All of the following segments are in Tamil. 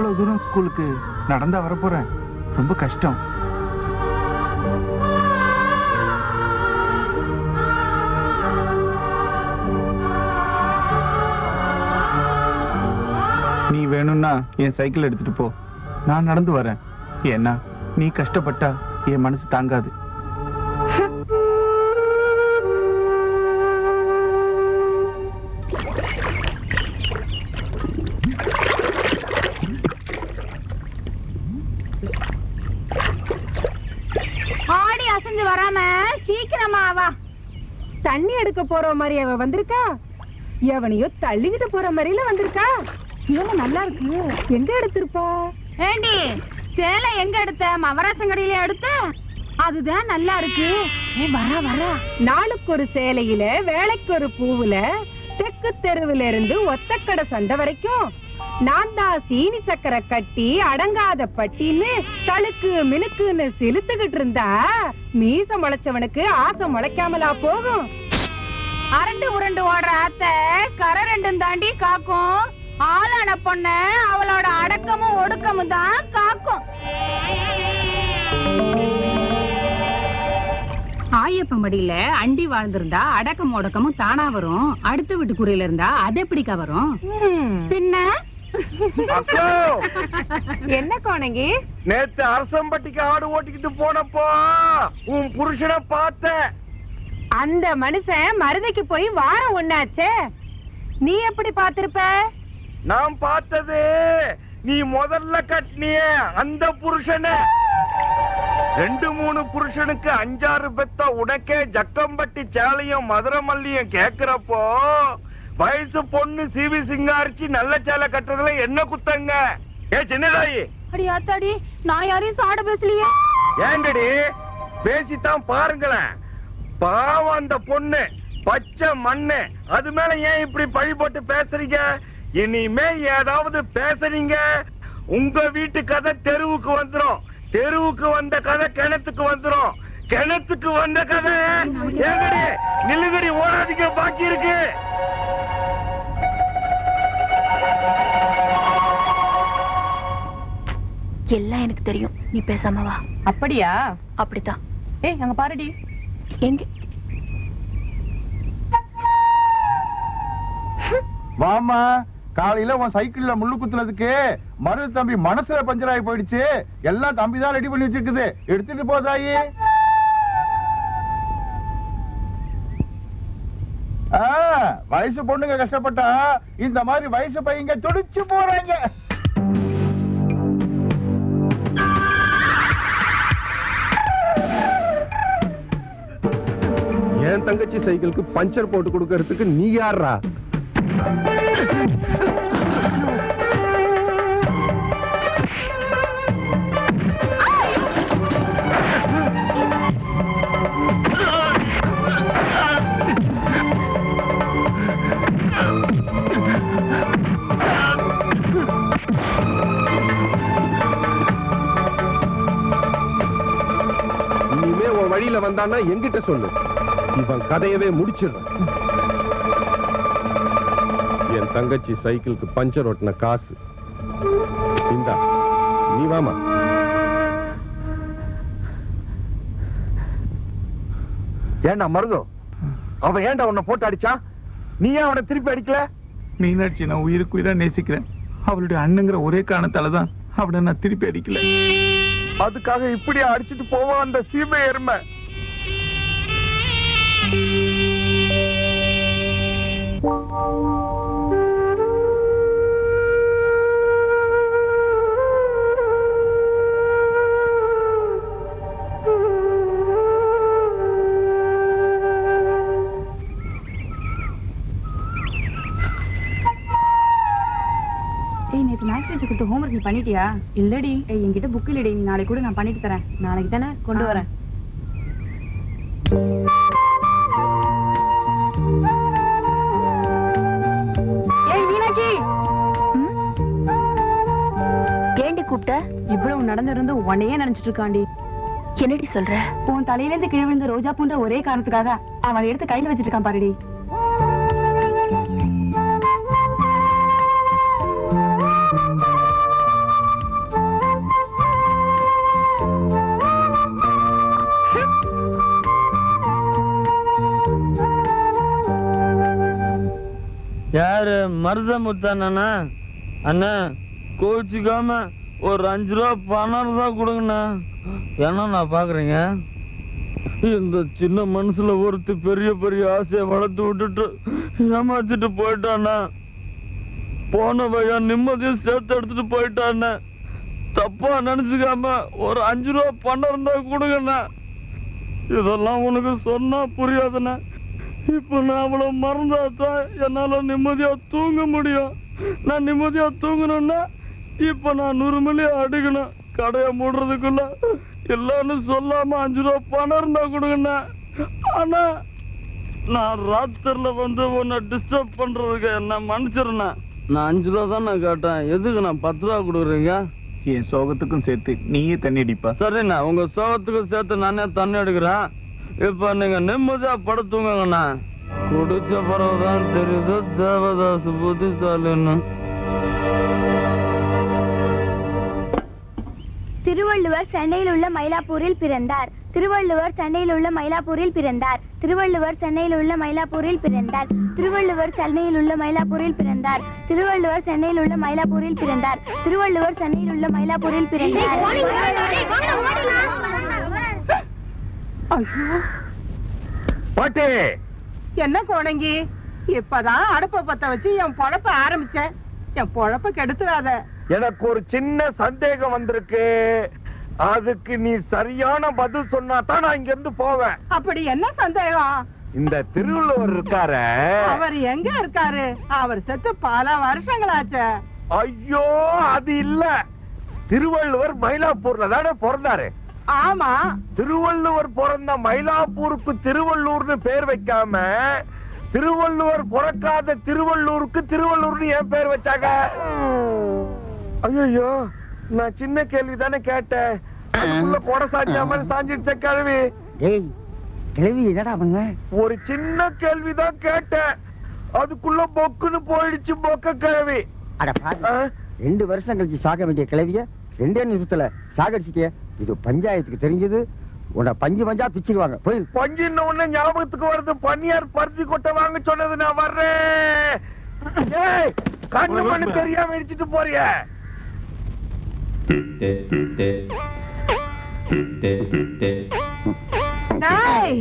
இவ்வளவு தூரம் ஸ்கூலுக்கு நடந்தா வரப்போறேன். ரொம்ப கஷ்டம். நீ வேணும்னா என் சைக்கிள் எடுத்துட்டு போ. நான் நடந்து வரேன். ஏன்னா நீ கஷ்டப்பட்டா என் மனசு தாங்காது. வராம சீக்கிரமா வா. தண்ணி எடுக்க போற மாதிரி அவ வந்திருக்கா? எவனையோ தள்ளிக்கிட்டு போற மாதிரில வந்திருக்கா? சேலை நல்லா இருக்கு. எங்க எடுத்திருப்பா? ஏண்டி சேலை எங்க எடுத்த? மவராசங்கடையில எடுத்த? அதுதான் நல்லா இருக்கு. ஏ வரா வரா. நாளுக்கு ஒரு சேலையில வேலைக்கு ஒரு பூவுல தெற்கு தெருவுல இருந்து ஒத்தக்கடை சந்தை வரைக்கும் நான் தான் சீனி சக்கரை கட்டி அடங்காத பட்டின்னு தழுக்கு மினுக்குன்னு செலுத்துக்கிட்டு இருந்தா மீச முளைச்சவனுக்கு ஆசை முளைக்காமலா போகும். அரண்டு உருண்டு ஓடுற ஆத்த கரை ரெண்டும் தாண்டி காக்கும். ஆளான பொண்ண அவளோட அடக்கமும் ஒடுக்கமும் தான் காக்கும். ஆயப்பன் மடியில அண்டி வாழ்ந்திருந்தா அடக்கம் ஒடுக்கமும் தானா வரும். அடுத்த வீட்டு குறியில இருந்தா அது எப்படிக்கா வரும்? பின்ன? என்ன கோணங்கி? நேத்து அரசம்பட்டிக்கு ஆடு ஓட்டிக்கிட்டு போனப்போ உன் புருஷனை பார்த்தேன். அந்த மனுஷன் மருதைக்கு போய் வாரம் ஒண்ணாச்சே. நீ எப்படி பாத்திருப்ப நான் பார்த்தது நீ முதல்ல கட்டினிய அந்த புருஷனை. ரெண்டு மூணு புருஷனுக்கு அஞ்சாறு பெத்த உனக்கே ஜக்கம்பட்டி சேலையும் மதுரை மல்லியும் கேக்குறப்போ வயசு பொண்ணு சிவி சிங்காரிச்சு நல்ல சேலை கட்டுறதுல என்ன குத்தங்க? ஏ சின்னதாயி. அடி ஆத்தாடி நான் யாரையும் சாட பேசலையே. ஏண்டடி பேசித்தான் பாருங்களேன். பாவம் அந்த பொண்ணு பச்சை மண்ணு. அது மேல ஏன் இப்படி பழி போட்டு பேசுறீங்க? இனிமே ஏதாவது பேசுறீங்க? உங்க வீட்டு கதை தெருவுக்கு வந்துரும். தெருவுக்கு வந்த கதை கிணத்துக்கு வந்துரும். கிணத்துக்கு வந்த கதை. ஏங்கடி நில்லுங்கடி ஓடாதீங்க பாக்கி இருக்கு. எல்லாம் எனக்கு தெரியும். நீ பேசாம வா. அப்படியா? அப்படித்தான். ஏய் அங்க பாருடி. எங்க? வாமா காலையில உன் சைக்கிள்ல முள்ளு குத்துனதுக்கு மருது தம்பி மனசுல பஞ்சர் ஆகி போயிடுச்சு. எல்லாம் தம்பி தான் ரெடி பண்ணி வச்சிருக்குது. எடுத்துட்டு போதாயி வயசு பொண்ணுங்க கஷ்டப்பட்டா இந்த மாதிரி வயசு பையங்க துடிச்சு போறாங்க. என் தங்கச்சி சைக்கிளுக்கு பஞ்சர் போட்டு கொடுக்கறதுக்கு நீ யாரா வந்தான்னா என்கிட்ட சொல்லு. இவன் கதையவே முடிச்சிடுறான். என் தங்கச்சி சைக்கிளுக்கு பஞ்சர் ஓட்டின காசு. இந்தா நீ வாமா. ஏண்டா மருதோ? அவன் ஏன்டா உன்னை போட்டு அடிச்சான் நீ ஏன் அவனை திருப்பி அடிக்கல? மீனாட்சி நான் உயிருக்கு உயிரா நேசிக்கிறேன். அவளுடைய அண்ணுங்கிற ஒரே காரணத்தால தான் அவளை நான் திருப்பி அடிக்கல. அதுக்காக இப்படி அடிச்சிட்டு போவான் அந்த சீமை எருமை? ஏய் நேத்து மேக்ஸ் வச்சு கொடுத்த ஹோம்ஒர்க் நீ பண்ணிட்டியா? இல்லடி. ஏய் என்கிட்ட புக் இல்லடி. நீ நாளைக்கு கூட நான் பண்ணிட்டு தரேன். நாளைக்கு தானே கொண்டு வரேன். ஏய் மீனாட்சி! ஏண்டி கூப்பிட்ட? இவ்வளவு நடந்திருந்து உன்னையே நினைச்சிட்டு இருக்காண்டி. என்னடி சொல்ற? உன் தலையில இருந்து கீழே விழுந்த ரோஜா பூன்ற ஒரே காரணத்துக்காக அவன் எடுத்து கையில வச்சிட்டு இருக்கான் பாருடி. யாரு மருதமுத்தானா அண்ணா கோச்சிக்காம ஒரு அஞ்சு ரூபா பணம் தான் கொடுங்கண்ணா. நான் பாக்குறீங்க. இந்த சின்ன மனசுல ஒருத்தர் பெரிய பெரிய ஆசையை வளர்த்து விட்டுட்டு ஏமாச்சிட்டு போயிட்டாண்ணா போன பையன் நிம்மதியும் சேர்த்து எடுத்துட்டு போயிட்டாண்ணே தப்பா நினைச்சுக்காம ஒரு அஞ்சு ரூபா பணம் இருந்தா கொடுங்கண்ணா. இதெல்லாம் உனக்கு சொன்னா புரியாதுண்ணே. இப்ப நான் அவளை மறந்தாதான் என்னால நிம்மதியா தூங்க முடியும். நான் நிம்மதியா தூங்கணும்னா இப்ப நான் நூறு அடிக்கணும். கடையை மூடுறதுக்குள்ள இல்லன்னு சொல்லாம அஞ்சு ரூபா பணம் இருந்தா கொடுங்கண்ணா. ஆனா நான் ராத்திரில வந்து உன்னை டிஸ்டர்ப் பண்றதுக்கு என்ன மன்னிச்சிருண்ணா. நான் அஞ்சு ரூபா தான் நான் கேட்டேன். எதுக்கு நான் பத்து ரூபா கொடுக்குறீங்க? என் சோகத்துக்கும் சேர்த்து நீயே தண்ணி அடிப்பா. சரிண்ணா உங்க சோகத்துக்கு சேர்த்து நானே தண்ணி எடுக்கிறேன். இப்ப நீங்க நிம்மதியா படுத்துங்கண்ணா குடிச்ச பிறகுதான் தெரியுது தேவதாஸ் புத்திசாலின்னு. திருவள்ளுவர் சென்னையில் உள்ள மயிலாப்பூரில் பிறந்தார். திருவள்ளுவர் சென்னையில் உள்ள மயிலாப்பூரில் பிறந்தார். திருவள்ளுவர் சென்னையில் உள்ள மயிலாப்பூரில் பிறந்தார். திருவள்ளுவர் சென்னையில் உள்ள மயிலாப்பூரில் பிறந்தார். திருவள்ளுவர் சென்னையில் உள்ள மயிலாப்பூரில் பிறந்தார். திருவள்ளுவர் சென்னையில் உள்ள மயிலாப்பூரில் பிறந்தார். பாட்டி. என்ன கோணங்கி? இப்பதான் அடுப்ப பத்த வச்சு என் பொழப்ப ஆரம்பிச்சேன். என் பொழப்ப கெடுத்துடாத எனக்கு ஒரு சின்ன சந்தேகம் வந்திருக்கு. அதுக்கு நீ சரியான பதில் சொன்னா தான் நான் இங்க இருந்து போவேன். அப்படி என்ன சந்தேகம்? இந்த திருவள்ளுவர் இருக்காரே. அவர் எங்க இருக்காரு? அவர் செத்து பல வருஷங்களாச்சே. ஐயோ அது இல்ல. திருவள்ளுவர் மயிலாப்பூர்ல தானே பிறந்தாரு. ஆமா. திருவள்ளுவர் பிறந்த மயிலாப்பூருக்கு திருவள்ளூர்னு பேர் வைக்காம திருவள்ளுவர் பிறக்காத திருவள்ளூருக்கு திருவள்ளூர்னு ஏன் பேர் வச்சாங்க? ஐயோ நான் சின்ன கேள்வி தானே கேட்டேன். அதுக்குள்ள கொடை சாஞ்சா மாதிரி சாஞ்சிடுச்ச கேள்வி டேய் கிழவி என்னடா பண்ண? ஒரு சின்ன கேள்விதான் கேட்டேன். அதுக்குள்ள பொக்குன்னு போயிடுச்சு பொக்க கிழவி. அட பாரு? ரெண்டு வருஷம் கழிச்சு சாக வேண்டிய கிழவிய ரெண்டே நிமிஷத்துல சாகடிச்சிட்டிய. இது பஞ்சாயத்துக்கு தெரிஞ்சது உன்னை பஞ்சு பஞ்சா பிச்சிருவாங்க போய் பஞ்சின்ன உடனே ஞாபகத்துக்கு வருது பன்னியார் பருத்தி கொட்டை வாங்க சொன்னது நான் வர்றேன் ஏய், கண்ணு மண்ணு தெரியாம இடிச்சிட்டு போறிய டேய்,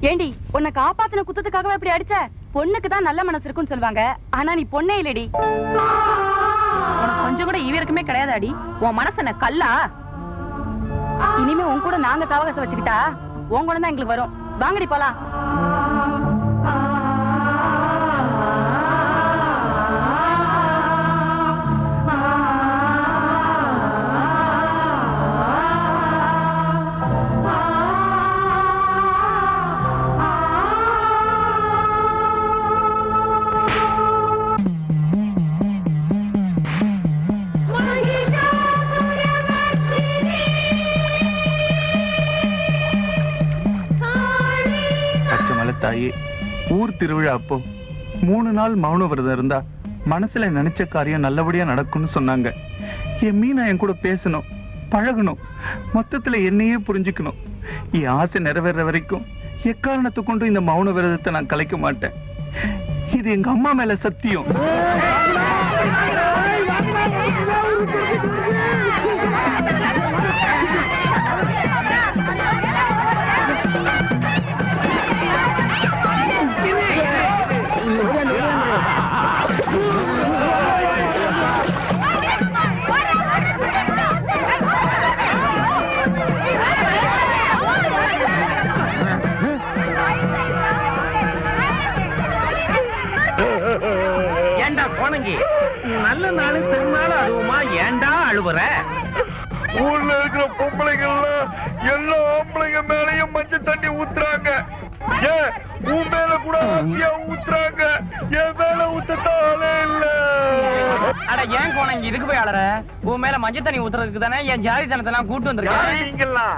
ஏண்டி உன்னை காப்பாத்தின குத்தத்துக்காகவே இப்படி அடிச்ச? பொண்ணுக்கு தான் நல்ல மனசு இருக்குன்னு சொல்லுவாங்க. ஆனா நீ பொண்ணே இல்லடி. கொஞ்சம் கூட ஈவிரக்குமே கிடையாதாடி. உன் மனசு என்ன கல்லா? இனிமே உன் கூட நாங்க தவகசம் வச்சுக்கிட்டா உன் கூட தான் எங்களுக்கு வரும். வாங்கடி போலாம். ஊர் திருவிழா அப்போ மூணு நாள் மௌன விரதம் இருந்தா மனசுல நினைச்ச காரியம் நல்லபடியா நடக்கும்னு சொன்னாங்க என் மீனா என் கூட பேசணும் பழகணும் மொத்தத்துல என்னையே புரிஞ்சுக்கணும் என் ஆசை நிறைவேற வரைக்கும் எக்காரணத்தை கொண்டு இந்த மௌன விரதத்தை நான் கலைக்க மாட்டேன் இது எங்க அம்மா மேல சத்தியம் அழுவுற ஊர்ல இருக்கிற பொம்பளைங்க எல்லாம் எல்லா ஆம்பளைங்க மேலயும் மஞ்சள் தண்ணி ஊத்துறாங்க. ஏன் உன் மேல கூட ஆசையா ஊத்துறாங்க. என் மேல ஊத்தத்தாலே இல்ல. அட ஏன் கோணங்கி இதுக்கு போய் அழற உன் மேல மஞ்சள் தண்ணி ஊத்துறதுக்கு தானே என் ஜாதி தனத்தெல்லாம் கூட்டு யாரு வந்திருக்கேன் நீங்கெல்லாம்